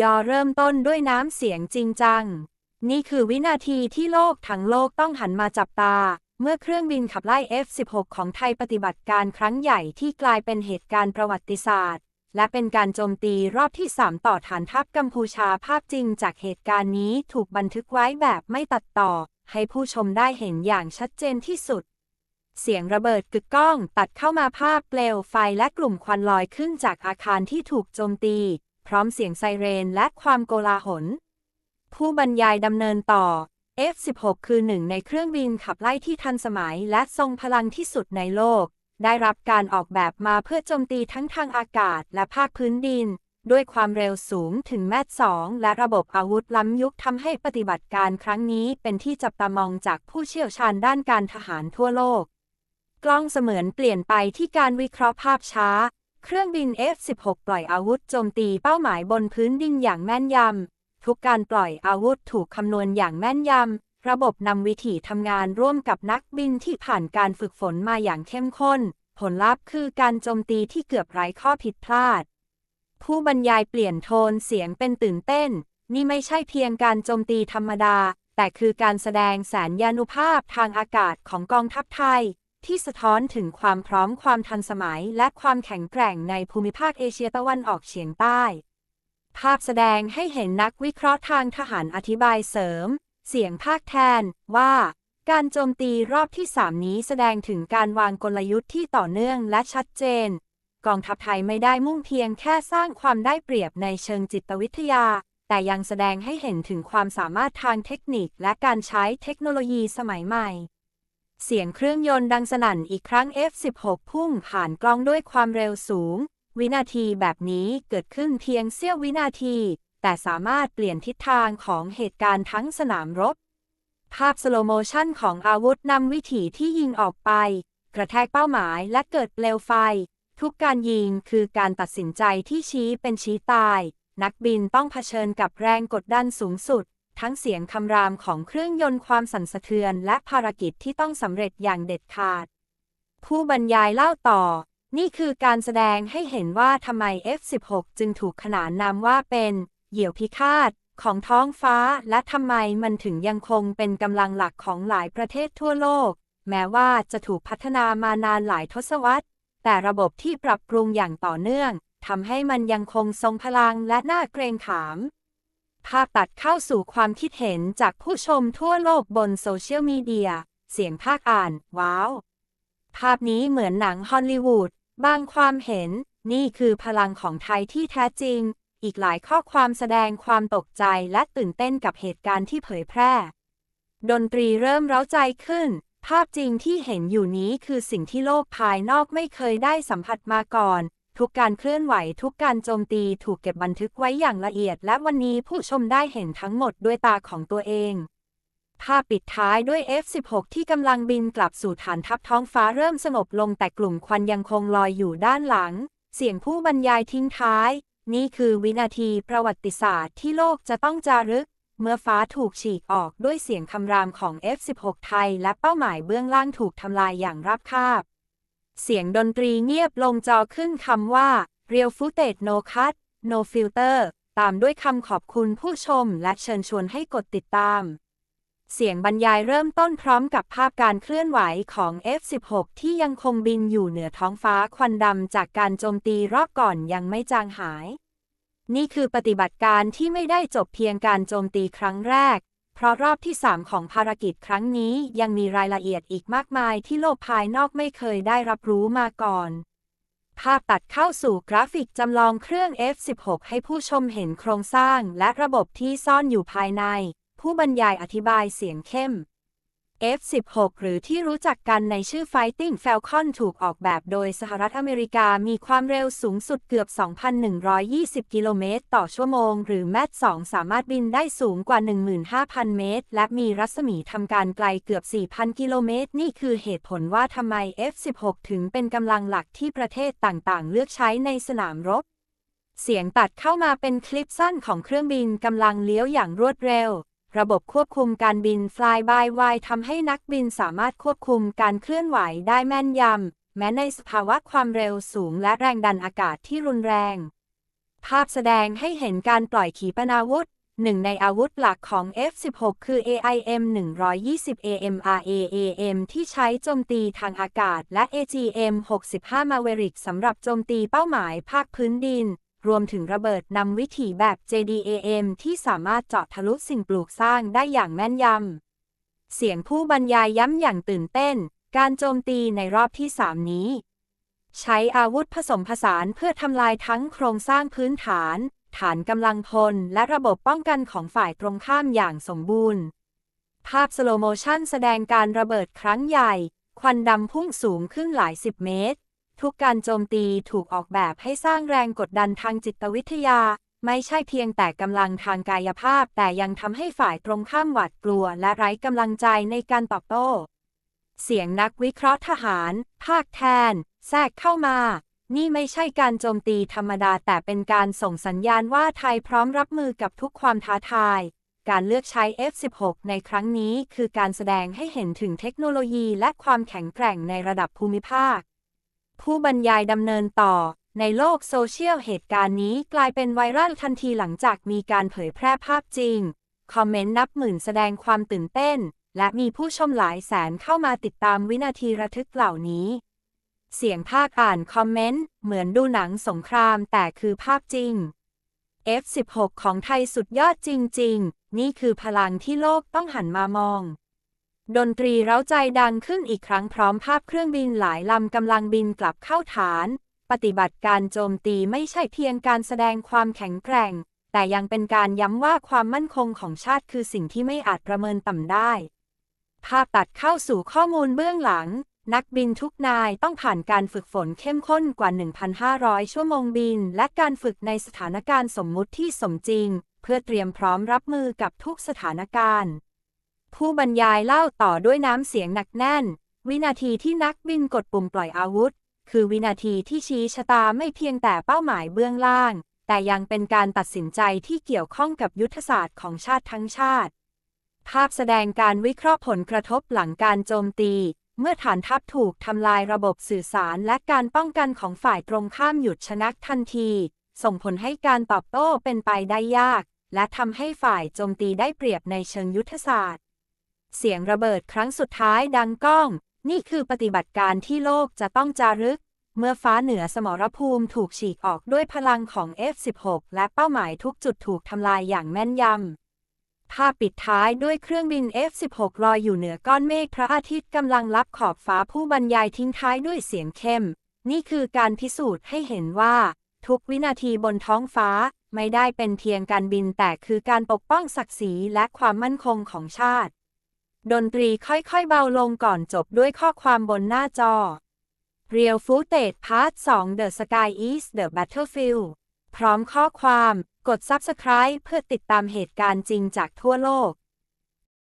ยอเริ่มต้นด้วยน้ำเสียงจริงจัง นี่คือวินาทีที่โลกทั้งโลกต้องหันมาจับตา เมื่อเครื่องบินขับไล่ F-16 ของไทยปฏิบัติการครั้งใหญ่ที่กลายเป็นเหตุการณ์ประวัติศาสตร์ และเป็นการโจมตีรอบที่ 3 ต่อฐานทัพกัมพูชาภาพจริงจากเหตุการณ์นี้ถูกบันทึกไว้แบบไม่ตัดต่อ ให้ผู้ชมได้เห็นอย่างชัดเจนที่สุดเสียงระเบิดกึกก้องตัดเข้ามาภาพเปลวไฟและกลุ่มควันลอยขึ้นจากอาคารที่ถูกโจมตี พร้อมเสียงไซเรนและความโกลาหล ผู้บรรยายดำเนินต่อ F-16 คือหนึ่งในเครื่องบินขับไล่ที่ทันสมัยและทรงพลังที่สุดในโลก ได้รับการออกแบบมาเพื่อโจมตีทั้งทางอากาศและภาคพื้นดิน ด้วยความเร็วสูงถึงแมตสองและระบบอาวุธล้ำยุคทำให้ปฏิบัติการครั้งนี้เป็นที่จับตามองจากผู้เชี่ยวชาญด้านการทหารทั่วโลก กล้องเสมือนเปลี่ยนไปที่การวิเคราะห์ภาพช้า เครื่องบิน F-16 ปล่อยอาวุธโจมตีเป้าหมายบนพื้นดินอย่างแม่นยำ ทุกการปล่อยอาวุธถูกคำนวณอย่างแม่นยำ ระบบนำวิถีทำงานร่วมกับนักบินที่ผ่านการฝึกฝนมาอย่างเข้มข้น ผลลัพธ์คือการโจมตีที่เกือบไร้ข้อผิดพลาด ผู้บรรยายเปลี่ยนโทนเสียงเป็นตื่นเต้น นี่ไม่ใช่เพียงการโจมตีธรรมดา แต่คือการแสดงแสนยานุภาพทางอากาศของกองทัพไทย ที่สะท้อนถึงความพร้อมความทันสมัยและความแข็งแกร่งในภูมิภาคเอเชียตะวันออกเฉียงใต้ ภาพแสดงให้เห็นนักวิเคราะห์ทางทหารอธิบายเสริม เสียงภาคแทนว่าการโจมตีรอบที่ 3 นี้แสดงถึงการวางกลยุทธ์ที่ต่อเนื่องและชัดเจน กองทัพไทยไม่ได้มุ่งเพียงแค่สร้างความได้เปรียบในเชิงจิตวิทยา แต่ยังแสดงให้เห็นถึงความสามารถทางเทคนิคและการใช้เทคโนโลยีสมัยใหม่ เสียงเครื่องยนต์ดังสนั่นอีกครั้ง F16 พุ่งผ่านกล้องด้วยความเร็วสูง วินาทีแบบนี้เกิดขึ้นเพียงเสี้ยววินาที แต่สามารถเปลี่ยนทิศทางของเหตุการณ์ทั้งสนามรบ ภาพสโลโมชันของอาวุธนำวิถีที่ยิงออกไป กระแทกเป้าหมายและเกิดเปลวไฟ ทุกการยิงคือการตัดสินใจที่ชี้เป็นชี้ตาย นักบินต้องเผชิญกับแรงกดดันสูงสุด ทั้งเสียงคำรามของเครื่องยนต์ความสั่นสะเทือนและภารกิจที่ต้องสำเร็จอย่างเด็ดขาด ผู้บรรยายเล่าต่อ นี่คือการแสดงให้เห็นว่าทำไม F16 จึงถูกขนานนามว่าเป็น เหยี่ยวพิฆาตของท้องฟ้าและทำไมมันถึงยังคงเป็นกำลังหลักของหลายประเทศทั่วโลก แม้ว่าจะถูกพัฒนามานานหลายทศวรรษ แต่ระบบที่ปรับปรุงอย่างต่อเนื่องทำให้มันยังคงทรงพลังและน่าเกรงขาม ภาพตัดเข้าสู่ความคิดเห็นจากผู้ชมทั่วโลกบนโซเชียลมีเดีย เสียงภาคอ่าน ว้าว ภาพนี้เหมือนหนังฮอลลีวูด บางความเห็น นี่คือพลังของไทยที่แท้จริง อีกหลายข้อความแสดงความตกใจและตื่นเต้นกับเหตุการณ์ที่เผยแพร่ ดนตรีเริ่มเร้าใจขึ้น ภาพจริงที่เห็นอยู่นี้คือสิ่งที่โลกภายนอกไม่เคยได้สัมผัสมาก่อน ทุกการเคลื่อนไหวทุกการโจมตีถูกเก็บบันทึกไว้อย่างละเอียด และวันนี้ผู้ชมได้เห็นทั้งหมดด้วยตาของตัวเอง ภาพปิดท้ายด้วย F16 ที่กำลังบินกลับสู่ฐานทัพท้องฟ้าเริ่มสงบลงแต่กลุ่มควันยังคงลอยอยู่ด้านหลัง เสียงผู้บรรยายทิ้งท้าย นี่คือวินาทีประวัติศาสตร์ที่โลกจะต้องจารึก เมื่อฟ้าถูกฉีกออกด้วยเสียงคำรามของ F16 ไทย และเป้าหมายเบื้องล่างถูกทำลายอย่างราบคาบ เสียงดนตรีเงียบลงจอขึ้นคำว่า Real Footage No Cut No Filter ตามด้วยคำขอบคุณผู้ชมและเชิญชวนให้กดติดตาม เสียงบรรยายเริ่มต้นพร้อมกับภาพการเคลื่อนไหวของ F16 ที่ยังคงบินอยู่เหนือท้องฟ้าควันดำจากการโจมตีรอบก่อนยังไม่จางหาย นี่คือปฏิบัติการที่ไม่ได้จบเพียงการโจมตีครั้งแรก เพราะรอบที่ 3 ของภารกิจครั้งนี้ยังมีรายละเอียดอีกมากมายที่โลกภายนอกไม่เคยได้รับรู้มาก่อน ภาพตัดเข้าสู่กราฟิกจำลองเครื่อง F16 ให้ผู้ชมเห็นโครงสร้างและระบบที่ซ่อนอยู่ภายใน ผู้บรรยายอธิบายเสียงเข้ม F16 หรือที่รู้จักกันในชื่อ Fighting Falcon ถูกออกแบบโดยสหรัฐอเมริกามีความเร็วสูงสุดเกือบ 2,120 กิโลเมตรต่อชั่วโมง หรือแมท2สามารถบินได้สูงกว่า 15,000 เมตร และมีรัศมีทำการไกลเกือบ 4,000 กิโลเมตร นี่คือเหตุผลว่าทำไม F16 ถึงเป็นกำลังหลักที่ประเทศต่างๆ เลือกใช้ในสนามรบ เสียงตัดเข้ามาเป็นคลิปสั้นของเครื่องบินกำลังเลี้ยวอย่างรวดเร็ว ระบบควบคุมการบิน Fly by Wire ทำให้นักบินสามารถควบคุมการเคลื่อนไหวได้แม่นยำ แม้ในสภาวะความเร็วสูงและแรงดันอากาศที่รุนแรง ภาพแสดงให้เห็นการปล่อยขีปนาวุธหนึ่งในอาวุธหลักของ F-16 คือ AIM 120 AMRAAM ที่ใช้โจมตีทางอากาศ และ AGM 65 Maverick สำหรับโจมตีเป้าหมายภาคพื้นดิน รวมถึงระเบิดนำวิถีแบบ JDAM ที่สามารถเจาะทะลุสิ่งปลูกสร้างได้อย่างแม่นยำ เสียงผู้บรรยายย้ำอย่างตื่นเต้น การโจมตีในรอบที่3นี้ ใช้อาวุธผสมผสานเพื่อทำลายทั้งโครงสร้างพื้นฐาน ฐานกำลังพล และระบบป้องกันของฝ่ายตรงข้ามอย่างสมบูรณ์ ภาพสโลโมชันแสดงการระเบิดครั้งใหญ่ ควันดำพุ่งสูงขึ้นหลายสิบเมตร ทุกการโจมตีถูกออกแบบให้สร้างแรงกดดันทางจิตวิทยา ไม่ใช่เพียงแต่กำลังทางกายภาพ แต่ยังทำให้ฝ่ายตรงข้ามหวาดกลัว และไร้กำลังใจในการตอบโต้ เสียงนักวิเคราะห์ทหาร ภาคแทน แทรกเข้ามา นี่ไม่ใช่การโจมตีธรรมดาแต่เป็นการส่งสัญญาณว่าไทยพร้อมรับมือกับทุกความท้าทายการเลือกใช้ F-16 ในครั้งนี้คือการแสดงให้เห็นถึงเทคโนโลยีและความแข็งแกร่งในระดับภูมิภาค ผู้บรรยายดำเนินต่อ ในโลกโซเชียลเหตุการณ์นี้กลายเป็นไวรัลทันทีหลังจากมีการเผยแพร่ภาพจริง คอมเมนต์นับหมื่นแสดงความตื่นเต้น และมีผู้ชมหลายแสนเข้ามาติดตามวินาทีระทึกเหล่านี้ เสียงภาคอ่านคอมเมนต์ เหมือนดูหนังสงครามแต่คือภาพจริง F16 ของไทยสุดยอดจริง ๆ นี่คือพลังที่โลกต้องหันมามอง ดนตรีเร้าใจดังขึ้นอีกครั้งพร้อมภาพเครื่องบินหลายลำกำลังบินกลับเข้าฐาน ปฏิบัติการโจมตีไม่ใช่เพียงการแสดงความแข็งแกร่ง แต่ยังเป็นการย้ำว่าความมั่นคงของชาติคือสิ่งที่ไม่อาจประเมินต่ำได้ ภาพตัดเข้าสู่ข้อมูลเบื้องหลัง นักบินทุกนายต้องผ่านการฝึกฝนเข้มข้นกว่า 1,500 ชั่วโมงบิน และการฝึกในสถานการณ์สมมุติที่สมจริง เพื่อเตรียมพร้อมรับมือกับทุกสถานการณ์ ผู้บรรยายเล่าต่อด้วยน้ำเสียงหนักแน่น วินาทีที่นักบินกดปุ่มปล่อยอาวุธ คือวินาทีที่ชี้ชะตาไม่เพียงแต่เป้าหมายเบื้องล่าง แต่ยังเป็นการตัดสินใจที่เกี่ยวข้องกับยุทธศาสตร์ของชาติทั้งชาติ ภาพแสดงการวิเคราะห์ผลกระทบหลังการโจมตี เมื่อฐานทัพถูกทำลายระบบสื่อสารและการป้องกันของฝ่ายตรงข้ามหยุดชะงักทันที ส่งผลให้การตอบโต้เป็นไปได้ยาก และทำให้ฝ่ายโจมตีได้เปรียบในเชิงยุทธศาสตร์ เสียงระเบิดครั้งสุดท้ายดังก้อง นี่คือปฏิบัติการที่โลกจะต้องจารึก เมื่อฟ้าเหนือสมรภูมิถูกฉีกออกด้วยพลังของ F16 และเป้าหมายทุกจุดถูกทำลายอย่างแม่นยำภาพปิดท้ายด้วยเครื่องบิน F16 ลอยอยู่เหนือก้อนเมฆพระอาทิตย์กำลังลับขอบฟ้าผู้บรรยายทิ้งท้ายด้วยเสียงเข้ม นี่คือการพิสูจน์ให้เห็นว่า ทุกวินาทีบนท้องฟ้าไม่ได้เป็นเพียงการบินแต่คือการปกป้องศักดิ์ศรีและความมั่นคงของชาติ ดนตรีค่อยๆเบาลงก่อนจบด้วยข้อความบนหน้าจอ Real Footage Part 2 The Sky is the Battlefield พร้อมข้อความ กด Subscribe เพื่อติดตามเหตุการณ์จริงจากทั่วโลก